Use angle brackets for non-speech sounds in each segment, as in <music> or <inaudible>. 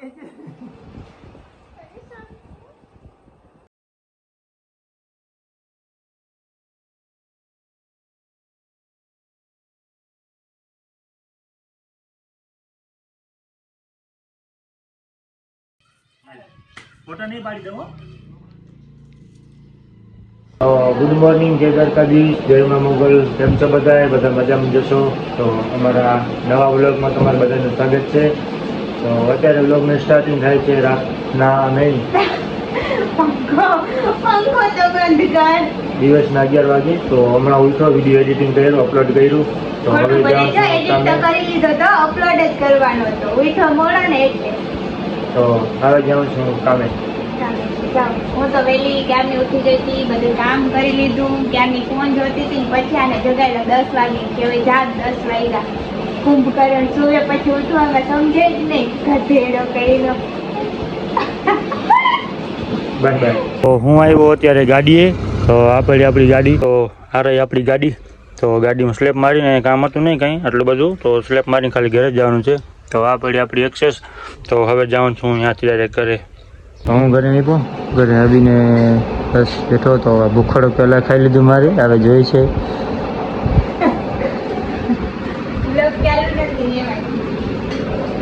Good morning, જય દ્વારકાધીશ, જય મા મોગલ. કેમ છો બધા બધા મજામાં જશો? તો અમારા નવા વ્લોગમાં તમારા બધાનું સ્વાગત છે. તો અત્યારે વ્લોગનું સ્ટાર્ટિંગ થાય છે રાતના નહીં. દિવસના અગિયાર વાગે તો હમણાં ઉઠો વીડિયો એડિટિંગ કર્યું અપલોડ કર્યું. તો હવે કરી લીધો તો અપલોડ જ કરવાનો હતો. ઉઠો મોડો ને એટલે. તો હવે જાઉં છું કામે. હું તો વહેલી ક્યારની ઉઠી ગઈ હતી બધું કામ કરી લીધું. ક્યારની ફોન જોતી હતી પછી આને જગાડ્યો દસ વાગે. કે હવે જા દસ વાગ્યા. કુંભકરણ સૂર્ય પછી ઉઠવામાં સમજે જ નહીં. ગધેડો બાય તો હું આવ્યો અત્યારે ગાડીએ. તો આ આપણી ગાડી, તો આ રહી આપણી ગાડી. તો ગાડીમાં સ્લેપ મારીને કામ હતું નહીં કંઈ, આટલું બધું. તો સ્લેપ મારીને ખાલી ઘરે જ જવાનું છે. તો આ પડી આપણી એક્સેસ તો હવે જાઉં છું ત્યાંથી ડાયરેક્ટ ઘરે. તો હું ઘરે નહીં ઘરે આવીને બસ બેઠો તો ભૂખડો પહેલાં ખાઈ લીધું મારે, હવે જોઈ છે બ્લોગ ચાલુ નથી એમાં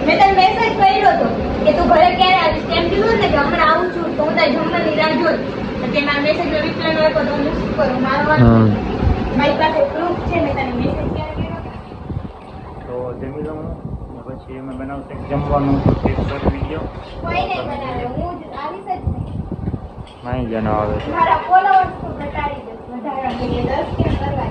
મેં તને મેસેજ કર્યો હતો કે તું ઘરે ક્યારે આવીશ તેમ કીધું ને કે હમણાં આવું છું તો હું તારી જમવાની રાહ જોઈ એટલે મારા મેસેજ નો રિપ્લાય ન આપ્યો તો હું શું કરું? મારું મારી પાસે પ્રૂફ છે મેં તને મેસેજ ક્યારે કર્યો તો જમી લઉં પછી અમે બનાવશે જમવાનું એક શોર્ટ વીડિયો કોઈ નહીં બનાવે હું જ આવીશ જ નહીં. માહી જનો આવે છે મારા followers તો ઘટાડી દઈશ વધારવા જોઈએ દસ કે કરવા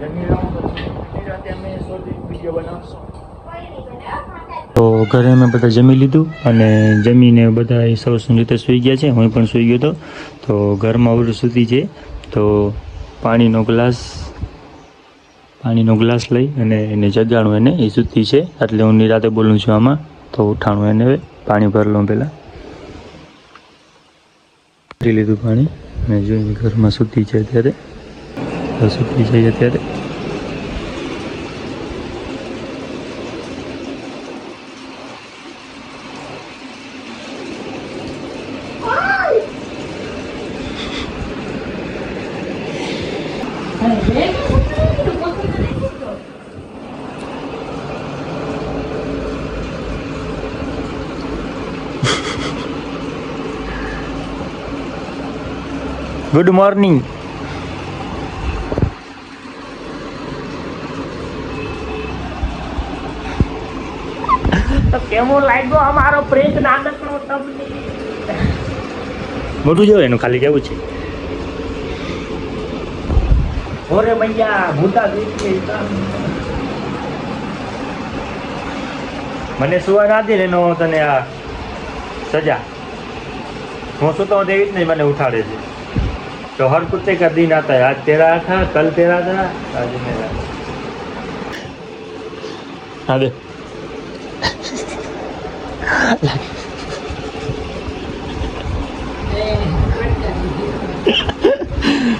જમી લઉં પછી. રાતે અમે શોર્ટ વીડિયો બનાવશું. કોઈ નહીં બનાવે ખાતા જ તો ઘરે અમે બધા જમી લીધું અને જમીને બધા એ સૌ રીતે સૂઈ ગયા છે. હું પણ સૂઈ ગયો હતો. તો ઘરમાં ઓલું સૂતી છે. તો પાણીનો ગ્લાસ પાણીનો ગ્લાસ લઈ અને એને જગાડું એને એ સૂતી છે. એટલે હું નિરાતે બોલું છું આમાં. તો ઉઠાણું એને પાણી ભરી લઉં પહેલાં. ભરી લીધું પાણી. અને જોઈને ઘરમાં સૂતી છે અત્યારે. સૂતી છે અત્યારે. ગુડ મોર્નિંગ તો કેવો લાગ્યો અમારો પ્રેન્ક નાનકડો તમને? મોટું જોવે એનું ખાલી કેવું છે? ઓરે મૈયા ભૂતા મને સુવા ના દે એનો તને આ સજા. હું સુતો દેવી જ નહીં મને ઉઠાડે છે. તો હર કુત્તે કર દિન આતા હે. આજ તેરા થા કલ તેરા થા આજ મેરા હા દે. <laughs> <laughs> Yeah.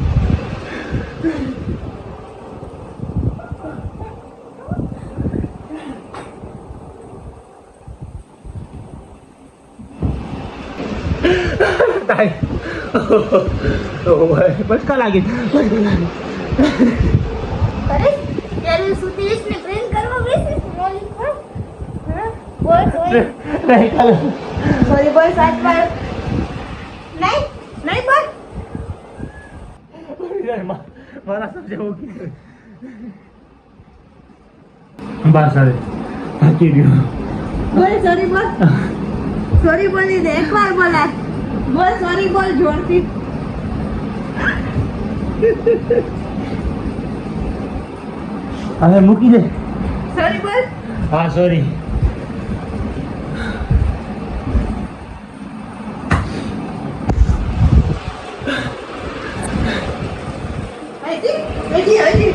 લાગે છે બચકા લાગે? અરે ત્યારે સુધીશ ને પ્રેમ કરવા બેસીશ મોલી પર હા બોલ બોલ. સોરી બોલ સાત બાર નહીં નહીં બોલ. મારા સમજાવું કે બસ હવે બોલ <laughs> સોરી બોલ. સોરી બોલી દે એકવાર બોલા બોલ સોરી બોલ જોરથી. હવે મૂકી દે. સોરી બોલ. હા સોરી હજી હજી હજી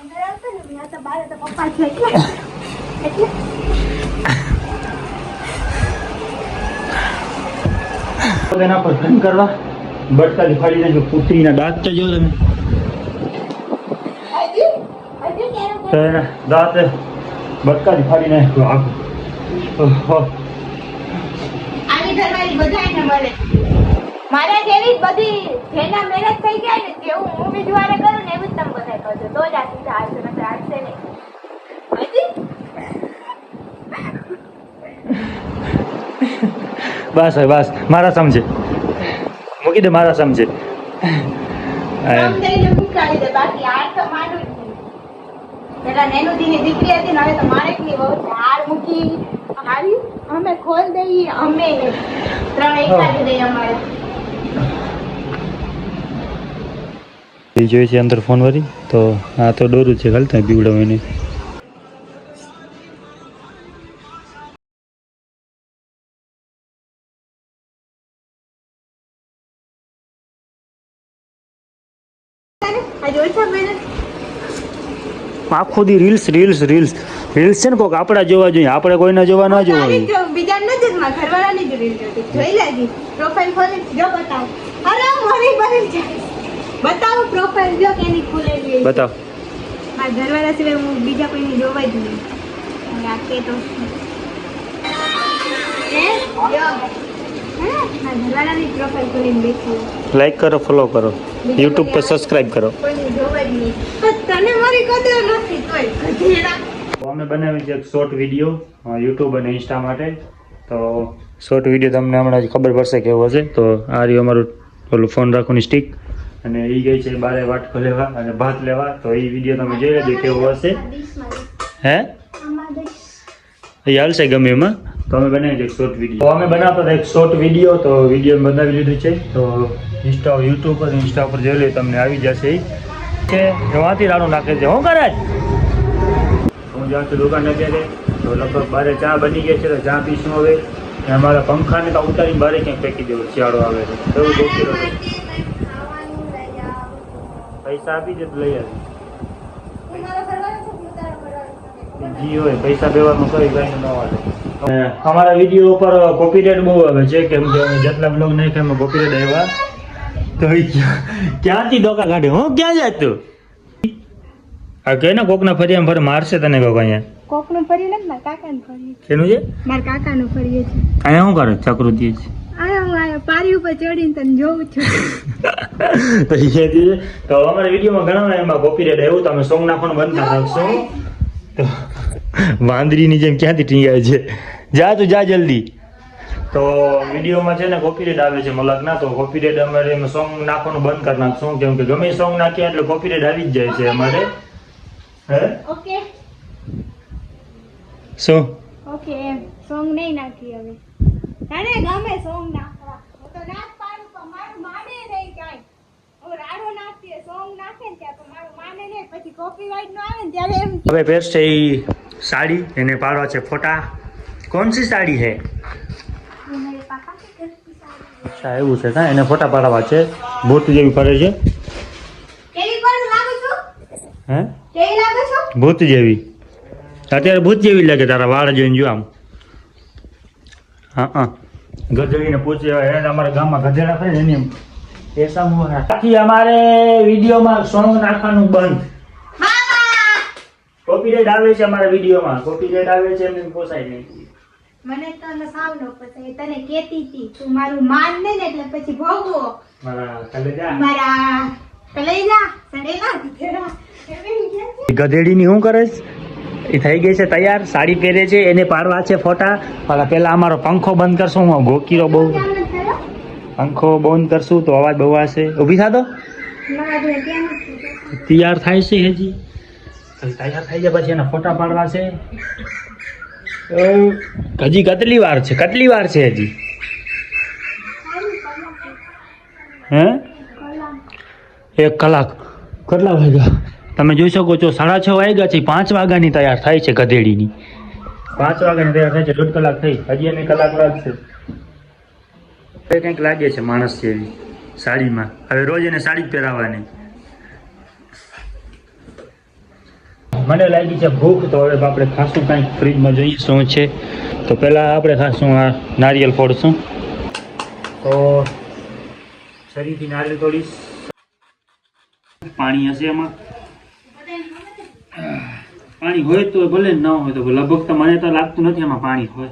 અંદર આવતો ને મેં તો બારે તો પપ્પા છે એટલે એટલે એના પર ધન કરવા, બટકા દેખાડી દેજો પુત્રીના દાંત તો તમે તો એના દાંત બટકા ફાડી નાખ્યો આખું. મારા જેવી બધી જેના મેરેજ થઈ ગયા ને જેવું હું બીજું વારે કરું ને એવું જ તમે બધા કરજો તો જ આ સીધા હાલશે, નકર હાલશે નહીં. બસ હવે બસ. મારા સમજે મૂકી દે મારા સમજે નહીં. અમે ખોલ દઈએ અમે. નહીં. ત્રણ એક દઈએ અમારે. એ છે અંદર ફોન વરી તો આ તો ડોરું છે ખાલી ત્યાં બીવડાવીને આજે આખો દી રીલ્સ રીલ્સ રીલ્સ રીલ્સ છે ને કોક આપણા જોવા જોઈએ. આપણે કોઈને જોવા ના જોવા જોઈએ. બીજા નથી જ માં ઘરવાળાની જ રીલ જોતી. જોઈ લાગી પ્રોફાઇલ ખોલી જો બતાવ. અરે મારી બની જાય બતાવો પ્રોફાઇલ જો કેની ખુલેલી છે. બતાવ. મારા ઘરવાળા સિવાય હું બીજા કોઈને જોવા જ નહીં. રાખે તો હે? જો. હા? મારા ઘરવાળાની પ્રોફાઇલ ખોલીને બેઠી લાઈક કરો ફોલો કરો. યુટ્યુબ પર સબસ્ક્રાઇબ કરો. અમે બનાવી છે એક શોર્ટ વીડિયો યુટ્યુબ અને ઇન્સ્ટા માટે. તો શોર્ટ વીડિયો તમને હમણાં જ ખબર પડશે કેવો હશે. તો આ રહ્યું અમારું ઓલું ફોન રાખવાની સ્ટીક અને એ ગઈ છે બારે વાટકો લેવા અને ભાત લેવા. તો એ વીડિયો તમે જોઈ લેજો કેવો હશે. હે? એ હાલશે ગમે એમાં? તો અમે બનાવી છે એક શોર્ટ વીડિયો તો અમે બનાવતા હતા એક શોર્ટ વીડિયો તો વીડિયો બનાવી લીધું છે. તો ઇન્સ્ટા યુટ્યુબ પર ઇન્સ્ટા પર જોઈ લે તમને આવી જશે. છે એમાંથી રાડું નાખે છે. હું કરે છે? હું જાઉં છું દુકાન અત્યારે તો લગભગ બારે ચા બની ગઈ છે તો ચા પીશું હવે. અને અમારા પંખાને તો ઉતારી બારે ક્યાંક ફેંકી દેવો શિયાળો આવે તો. એવું જોતી રહો પૈસા આપી દે તો લઈ આવી. જી હોય પૈસા દેવાનું કઈ કઈ ન આવે. અમારા વીડિયો ઉપર કોપીરાઇટ બહુ આવે છે કેમ કે અમે જેટલા બ્લોગ નહીં કે કોપીરાઇટ આવ્યા. તો ક્યાંથી ડોકા કાઢે? હું ક્યાં જાય તું? આ કે ને કોકના એમ ફરી મારશે તને કોક અહીંયા. કોકનું ફરી નથી મારા કાકાનું ફરી કેનું છે? મારા કાકાનું ફરી છે. અહીંયા શું કરે? ચક્રુતિ છે. પારી ઉપર ચડીને તને જોઉં છું. <laughs> તો તો અમારા વિડીયોમાં ઘણા એમાં કોપીરાઇટ આવ્યું. તમે સોંગ નાખવાનું બંધ કરી તો વાંદરીની જેમ ક્યાંથી ટીંગાય છે? જા તું જા જલ્દી. તો વિડીયોમાં છે ને કોપીરેટ આવે છે મલકના તો કોપીરેટ અમારે એમાં સોંગ નાખવાનું બંધ કરી નાખશું. કેમ કે ગમે સોંગ નાખીએ એટલે કોપીરેટ આવી જ જાય છે અમારે. હે? ઓકે. શું? ઓકે સોંગ નહીં નાખી હવે. તારે ગમે સોંગ નાખવા. હું તો નાખ પાડું પણ મારું માને નહીં કાંઈ. હું રાડો નાખતી સોંગ નાખે ને ત્યાં તો મારું માને નહીં. પછી કોપીરાઇટ નો આવે ને ત્યારે એમ હવે પહેરશે એ સાડી એને પાડવા છે ફોટા. કોણ સી સાડી હે? અચ્છા એવું છે કા એને ફોટા પાડવા છે. ભૂત જેવી પડે છે. હે? ભૂત જેવી. અત્યારે ભૂત જેવી લાગે તારા વાળ જોઈને જો આમ. હા હા. ગધેડીને પૂછે એને અમારા ગામમાં ગધેડા થાય ને એની એસા અમારે વિડીયોમાં સોંગ નાખવાનું બંધ. મામા કોપીરાઇટ આવે છે અમારા વિડીયોમાં. કોપીરાઇટ આવે છે એમને પોસાય નહીં. મને તો સાવ ન પસંદ તને કેતી હતી તું મારું માન ને ને એટલે પછી ભોગવો. મારા કલેજા? મારા કલેજા? સડેલા એમ ગધેડીની શું કરે એ થઈ ગઈ છે તૈયાર સાડી પહેરે છે એને પાડવા છે ફોટા. પણ પેલા અમારો પંખો બંધ કરશું હું ગોકીરો બહુ? પંખો બંધ કરશું તો અવાજ બહુ આવશે. ઊભી થા તો? મારા જોડે કેમ નથી. થયો? તૈયાર થાય છે હજી. તૈયાર થઈ જાય પછી એના ફોટા પાડવા છે? હજી કેટલી વાર છે? કેટલી વાર છે હજી? હે? એક કલાક. કેટલા વાગ્યા? તમે જોઈ શકો છો સાડા છ વાગ્યા છે. પાંચ વાગ્યાની તૈયાર થાય છે ગધેડીની. પાંચ વાગ્યાની તૈયાર થાય છે. દોઢ કલાક થઈ. હજી એને કલાક લાગશે કંઈક લાગે છે માણસ જેવી સાડીમાં. હવે રોજ એને સાડી જ પહેરાવવાની. મને લાગી છે ભૂખ તો હવે આપણે ખાસું કાંઈક ફ્રીજમાં જોઈએ શું છે. તો પહેલાં આપણે ખાસું આ નારિયેલ ફોડશું. તો શરીરથી નારિયેલ તોડીશ. પાણી હશે એમાં. પાણી હોય તો ભલે ન હોય તો લગભગ તો મને તો લાગતું નથી એમાં પાણી હોય.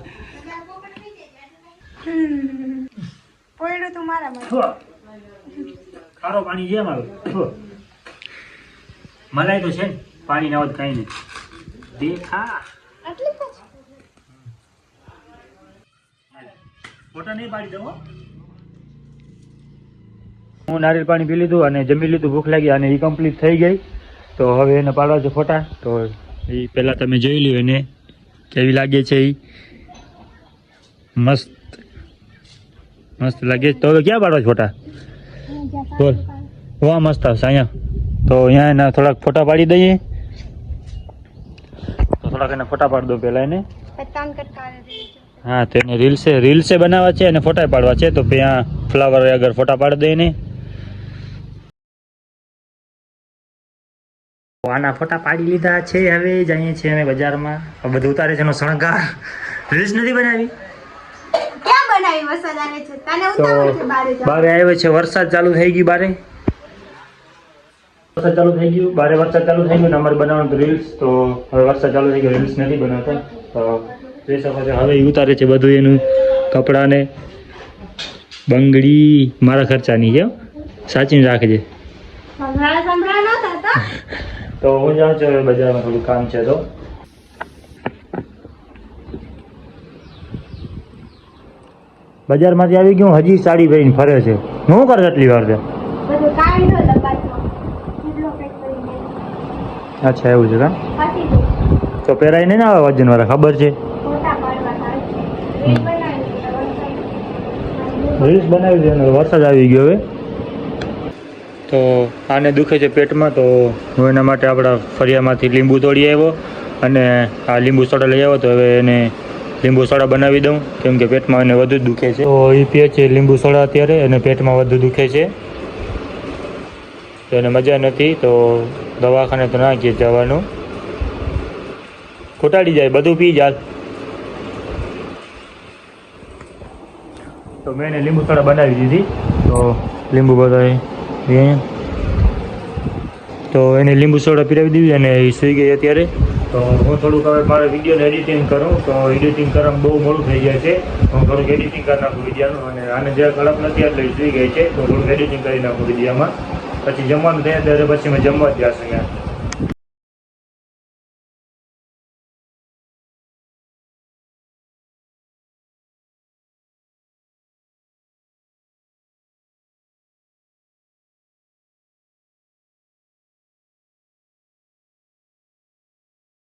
ખારો પાણી છે મારું. મલાઈ તો છે ને. પાણી ના હોત કઈ નહીં. દેખા. આટલી ફોટા નહીં પાડી દઉં હું. નારિયેલ પાણી પી લીધું અને જમી લીધું ભૂખ લાગી અને એ કમ્પ્લીટ થઈ ગઈ. તો હવે એને પાડવા છે ફોટા. તો એ પહેલાં તમે જોઈ લ્યો એને કેવી લાગે છે એ. મસ્ત. મસ્ત લાગે છે. તો હવે ક્યાં પાડવા છે ફોટા? બોલ. વાહ મસ્ત આવશે અહીંયા. તો અહીંયા એના થોડાક ફોટા પાડી દઈએ. થોડાક એને ફોટા પાડ દો પહેલાં એને. હા તેને એને રીલ્સે રીલ્સે બનાવવા છે અને ફોટા પાડવા છે. તો ત્યાં ફ્લાવર આગળ ફોટા પાડી દઈને આના ફોટા પાડી લીધા છે હવે. જઈએ છીએ અમે બજારમાં. બધું ઉતારે છે એનો શણગાર. રીલ્સ નથી બનાવી? તો. બારે આવ્યો છે. વરસાદ ચાલુ થઈ ગઈ બારે. વરસાદ ચાલુ થઈ ગયું. બારે વરસાદ ચાલુ થઈ ગયું અમારે બનાવવાનું રીલ્સ તો હવે વરસાદ ચાલુ થઈ ગયો. રીલ્સ નથી બનાવતા. તો જોઈ શકો છો હવે ઉતારે છે બધું એનું. કપડાને બંગડી. મારા ખર્ચાની છે હો. સાચીને રાખજે. તો હું જાઉં છું હવે બજારમાં થોડું કામ છે તો. બજારમાંથી આવી ગયું હજી સાડી પહેરીને ફરે છે. હું કરે એટલી વાર છે બધું કાઢી લો ડબ્બામાં કેટલો પેક કરીને અચ્છા એવું છે કાં? તો પહેરાય નહીં આવે વજન વાળા ખબર છે? રીલ્સ બનાવી છે વરસાદ આવી ગયો હવે. તો આને દુખે છે પેટમાં, તો હું એના માટે આપણા ફરિયામાંથી લીંબુ તોડી આવ્યો અને આ લીંબુ સોડા લઈ આવ્યો, તો હવે એને લીંબુ સોડા બનાવી દઉં, કેમ કે પેટમાં એને વધુ દુખે છે. તો એ પીએ છે લીંબુ સોડા અત્યારે, અને પેટમાં વધુ દુખે છે. તો એને મજા નથી, તો દવાખાને તો ના કહે જવાનું. ખોટાડી જાય, બધું પી જાય. તો મેં એને લીંબુ સોડા બનાવી દીધી. તો લીંબુ બધા તો એને લીંબુ સોડા પીરાવી દીધી અને એ સૂઈ ગઈ અત્યારે. તો હું થોડુંક હવે મારે વિડીયોને એડિટિંગ કરું, તો એડિટિંગ કરવામાં બહુ મોડું થઈ જાય છે. હું થોડુંક એડિટિંગ કરી નાખું વિડીયાનું, અને આને જે કડક નથી એટલે સૂઈ ગઈ છે. તો થોડુંક એડિટિંગ કરી નાખું વિડીયોમાં. પછી જમવાનું થયા ત્યારે પછી મેં જમવા જશે અહીંયા